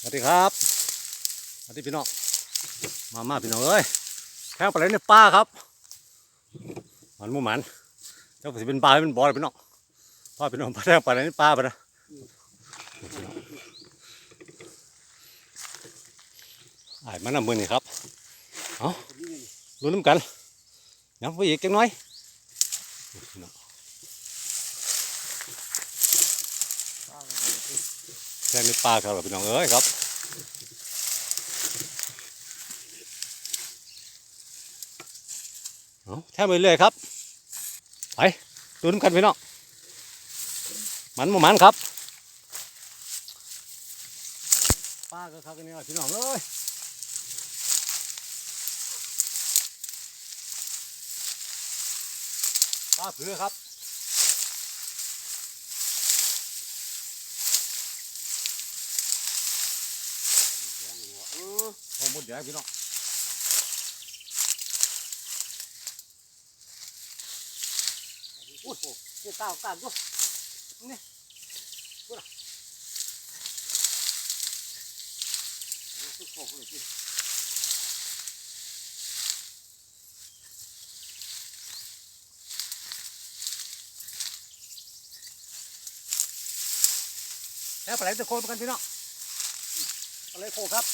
สวัสดีครับสวัสดีพี่น้องมามาพี่น้องเอ้ยแทงปลาไหลในป่าครับหมันมูหมันเจ้าสิเป็นปลาเป็นบอลพี่น้องพ่อพี่น้องพาแทงปลาไหลในป่าไปนะไอ้มันนำมือนี่ครับเอาลุ้นน้ำกันยังไปอีกจังน้อยพี่น้อง แทงในป่าครับพี่น้องเอ้ยครับเอาแทบไปเรื่อยครับ ไปดูน้ำกันพี่น้องมันมันครับป้าก็ครับกันนี่พี่น้องเอ้ยป้าเผือครับ เออพอหมดแดงพี่น้องอุ้ยนี่ก้าวก้าวด้วยนี่กูล่ะนี่คือโคกเลยพี่แค่ปลาไหลตะโคนกันพี่น้องปลาไหลโคครับ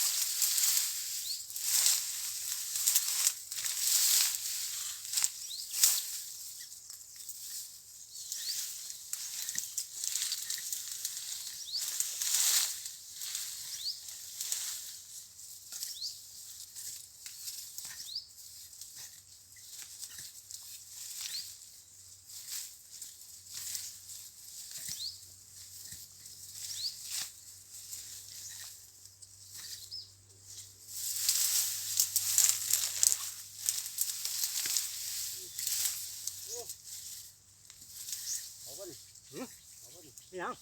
นี่ยัง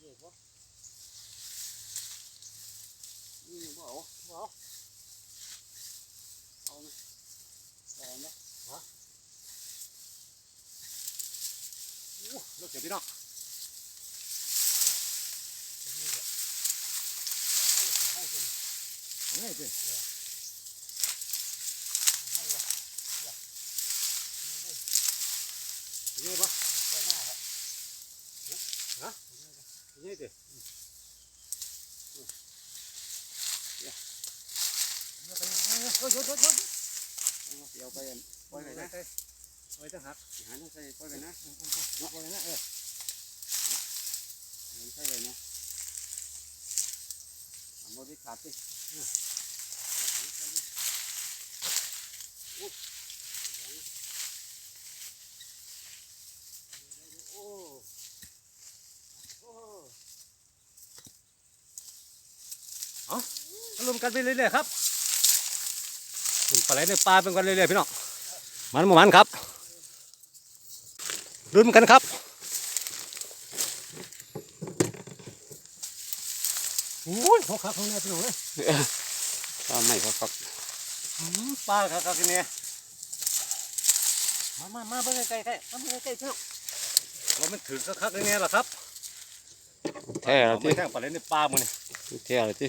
เด็กวะนี่บ่เอาบ่เอาเอานะแต่เนี่ยโอ้เลิกเก็บพี่น้องให้เป็นนี่สิ ให้วะ นี่ปะไปหน้าครับนี่สิเดี๋ยวไปปล่อยไปนะไว้ตั้งหักหาใส่ปล่อยไปนะไว้นะเออใส่ไปนะทำบริขาดสิ รวมกันไปเรื่อยๆครับปลาไหลในปลาเป็นกันเรื่อยๆพี่น้องมันบ่มันครับลุ้นกันครับโอ้ยเขาขักเขาเนี่ยพี่น้องเลยก็ไม่ครับครับอืมปลาขักขักๆเนี่ยมามามาเบิ่งใกล้ๆใกล้มาเบิ่งใกล้ๆพี่น้องว่ามันถือคักๆเลยเนี่ยหรอครับ แท้แล้วไม่ที่แท่งปลาไหลในปลาหมันนี่แท้แล้วที่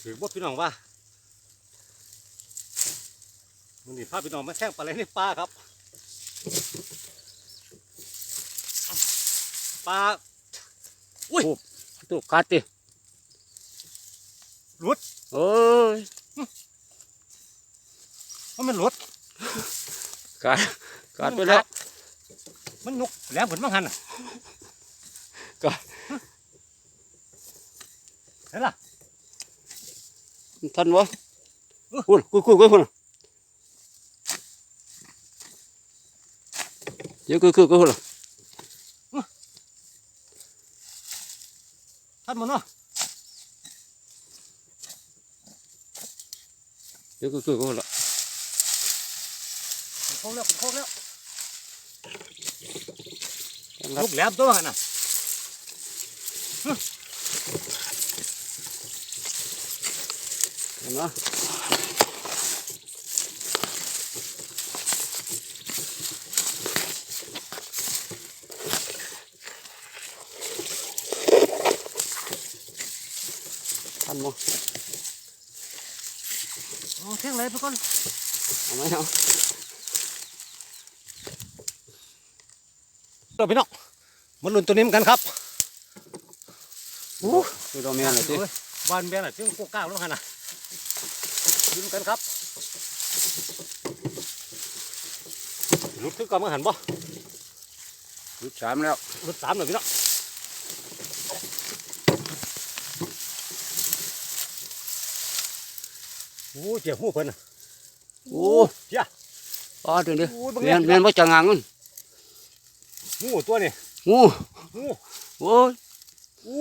ถือบ่พี่น้องว่ามันนี่พาพี่น้องมาแท่งปลาไหลในปลาครับปลาตุกขาดติหลุดโอ้ย มันมันหลุดขาดขาดไปแล้ว มันนุกแหลมเหมือนมังหันอะก็เห็นล่ะทันวะคุณคุณคุณคุณเดี๋ยวคือคือคือคุณท่านมันเนาะ เดี๋ยวคือคือคุณเป็นโค้งแล้วเป็นโค้งแล้วครัลูบกแหลมตัวมันน่ะเนาะ เอาแท่งเลยไปก่อนเอาไหมเอาตัวพี่น้องมาลุ้นตัวนี้เหมือนกันครับอู้ดูดอกแม่นเลยสิเอ้ยบ้านแม่น่ะที่กูก้าวแล้วหันน่ะลุ้นกันครับลุดคือกับมังหันบ่รูปสามแล้วลุดสามเลยพี่น้อง โอ้เจ็บหูเพิ่นน่ะโอ้เจ้าปอถึงเด้อโอ้ยบังแม่เอินญแม่นบ่จังงังมันงูตัวนี้งูงูโอ้ยโอ้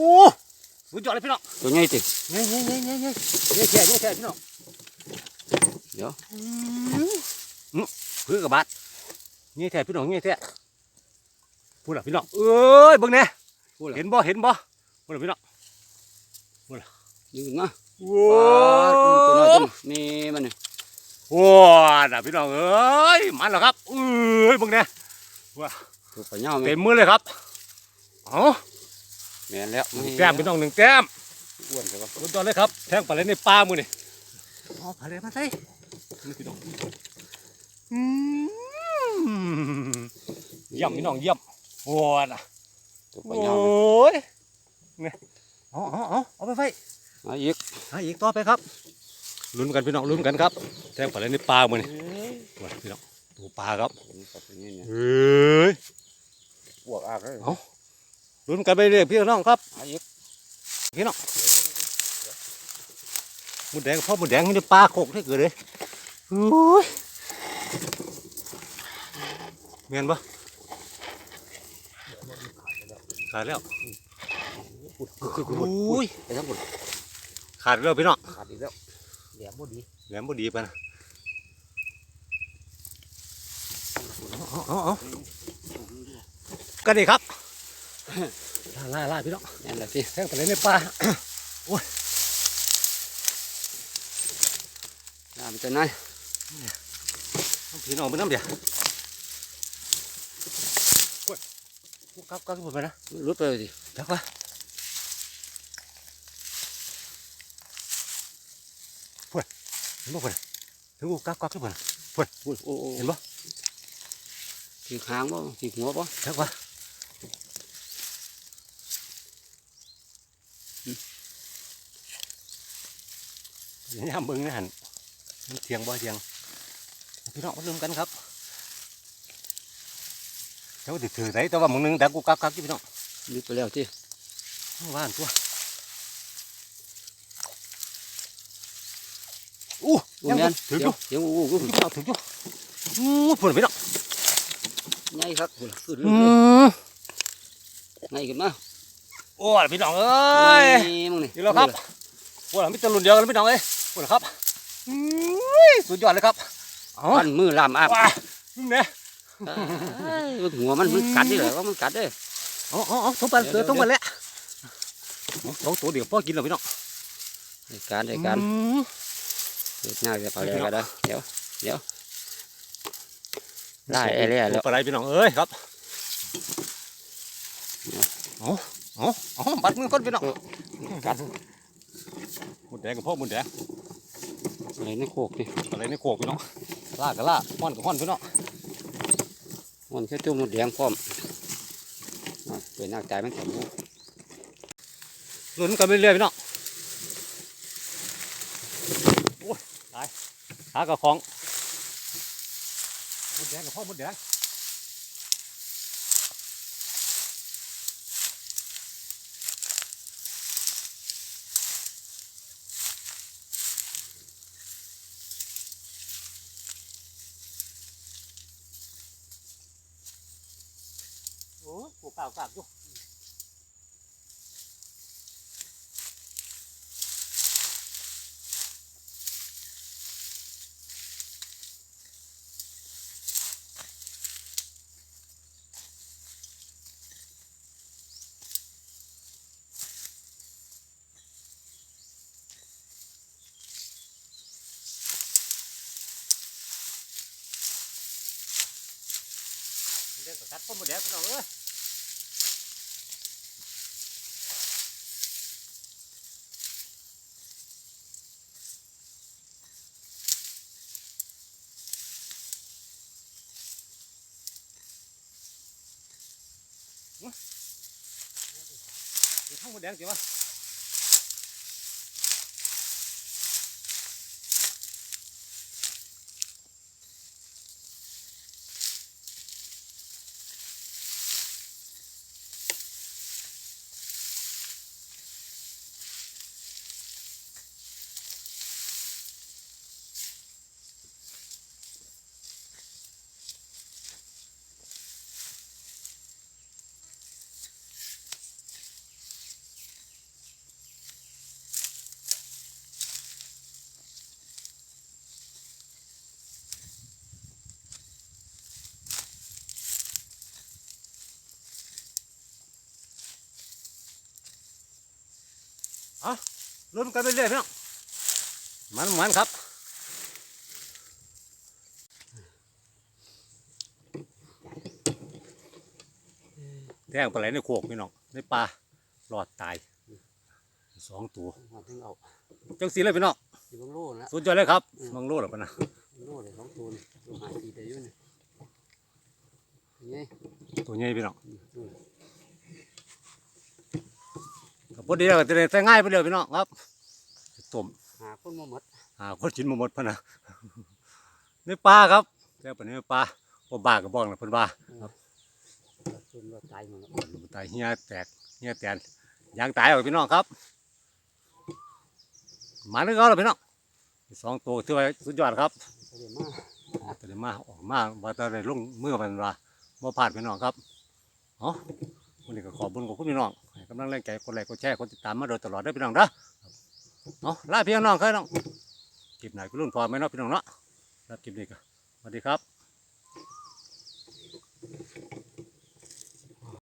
สุดยอดเลยพี่น้องตัวใหญ่ติ เงี้ยเงี้ยเงี้ยเงี้ยเงี้ยเงี้ยแค่เงี้ยแค่พี่น้องเดี๋ยวพื้นกับบาดเงี้ยแท้พี่น้องเงี้ยแท้พูดละพี่น้องเอ้ยเบิ่งแน่พูดล่ะ เห็นบ่เห็นบ่พูดละพี่น้องยืน มาโอ้ปอตัวน้อยตัวน้อยนี่มันนี่โอ้น่ะพี่น้องเอ้ยมันแล้วครับเอ้ยเบิ่งแน่ตัวปลาเหย้าแม่เต็มมือเลยครับเอ๋อแม่นแล้วแต้มพี่น้องหนึ่งแต้มอ้วนใช่ปะสุดยอดเลยครับแทงปลาเลยในปลามือนี่เอาปลาเลยมาใส่นี่พี่น้องอืมเยี่ยมพี่น้องเยี่ยมโอ้น่ะตัวปลาโอ้เหย้าแม่ยเนี่ยเอาเอาเอาเอาไปไฟ มาอีกหาอีกต่อไปครับลุ้นกันพี่น้องลุ้นกันครับแทงปลาเลยในปลามือนี่ว่าพี่น้องตัวปลาครับผมก็เป็นนี่เนี่ยเฮ้ยพวกอากเลยลุ้นกันไปเรื่อยพี่น้องครับมาอีกพี่น้องหมุดแดงพ่อหมุดแดงไม่ได้ปลาโขกได้เกิดเลยโอ้ยเมียนปะขาดแล้วคือคือโอ้ยไปทั้งหมด ขาดแล้วพี่น้องขาดอีกแล้วแหลมบ่ดีแหลมบ่ดีปะนะเอาเอาเอากันดีครับล่าล่าล่าพี่น้องแม่นแล้วสิแทงไปเลยในป่าน้ำจะไหนายพี่น้องเป็นน้ำเดียวกลับกลับกลับไปนะรุดไปเลยสิจักวะพวดเห็นบ่พวดถึงกูกลับกลับขึ้นมาพวดโอ้ยโอ้โอ้เห็นบ่ถีบหางบ่ถีบหัวบ่จักวะย่ามเบิ่งนะหันมันเทียงบ่เทียงพี่น้องมาลืมกันครับเจ้าติดถือไหนแต่ว่ามึงนึงแต่กูกลับกลับที่พี่น้องรุดไปแล้วสิว่านตัวอู้ โอ้ ยังแม่นถือเดี๋อยวยู่เดี๋ยวโอ้โหถืออยู่ถืออยู่อู้ผลพี่น้องใหญ่ครับพุ่นขึ้นเลอืยมใหญ่ขึ้นมาโอ้ยพี่น้องเอ้ยนี่มึงนี่นี่แล้วครับโอ้ยมิตรรุ่นเดียวกันพี่น้องเอ้ยโอ้ยครับอุ้ยสุดยอดเลยครับอ๋อปั้นมือลามอาบว้านี่เนี่ยเอ้ยหัวมันมันกัดนี่เหรอว่ามันกัดเด้ออ๋ออ๋ออ๋อต้องไปเสือต้องไปแล้วสองตัวเดียวพ่อกินแล้วพี่น้องได้การได้การอืม เด็ดง่ายจะไปเลยก็ได้เดี๋ยวเดี๋ยวได้ไอ้เรื่อยแล้วปลาไหลพี่น้องเอ้ยครับเอาเอาเอาบัดมือคนพี่น้องกัดหมุดแดงกับพ่อหมุดแดงอะไรในโคกนี่อะไรในโขกพี่น้องล่ากับล่าห้อนกับห้อนพี่น้องมันแค่ตัวหมดแดงพร้อมอะเป็นนักใจมันแข็งอยู่ลุ้นกันไปเรื่อยพี่น้องโอ้ยตาย หากับของมุดแดงกับพ่อมุดแดงโอ้ยปลูกกาวกากอยู่ ดี๋ยวก็ตัดพ่อมาแดกพี่น้องเอ้ยเดี๋ยวท่องมาแดงสิวะ ลุ้นกันไปเรื่อยๆพี่น้องมันมันครับแทงปลาไหลในโขกพี่น้องในปลารอดตายสองตัวมาถึงเอาจังสีเลยพี่น้องอยู่บางโลนะสุดยอดเลยครับมังโลดหรอปะนะโลเลยสองตัวนี่ตัวหาสีได้อยู่นี่นี่ตัวใหญ่พี่น้อง ดู กับ พอดีแล้วก็จะได้ใส่ง่ายไปเลยพี่น้องครับต้มหาคนมาหมดหาคนกินมาหมดพะนะในปลาครับแค่ปลาในปลาพอบากับบ้องนะเพิ่นว่าจนว่าตายหมดแล้วตายเฮียแตกเฮียแตนยางตายออกพี่น้องครับหมาเนื้อเขาแล้วพี่น้องสองตัวถือว่าสุดยอดครับก็เลยมาตัวนี้มาออกมาว่าจะได้ลงมือมันว่าบ่พลาดพี่น้องครับเนาะวันนี้ก็ขอบคุญขอบคุณพี่น้องให้ กำลังแรงใจคนไลค์คนแชร์คนติดตามมาโดยตลอดด้วยพี่น้องเด้อเนาะลาพี่น้องเคยน้องคลิปไหนก็รุ่นพอไหมเนาะพี่น้องเนาะรับคลิปนี้ก็สวัสดีครับ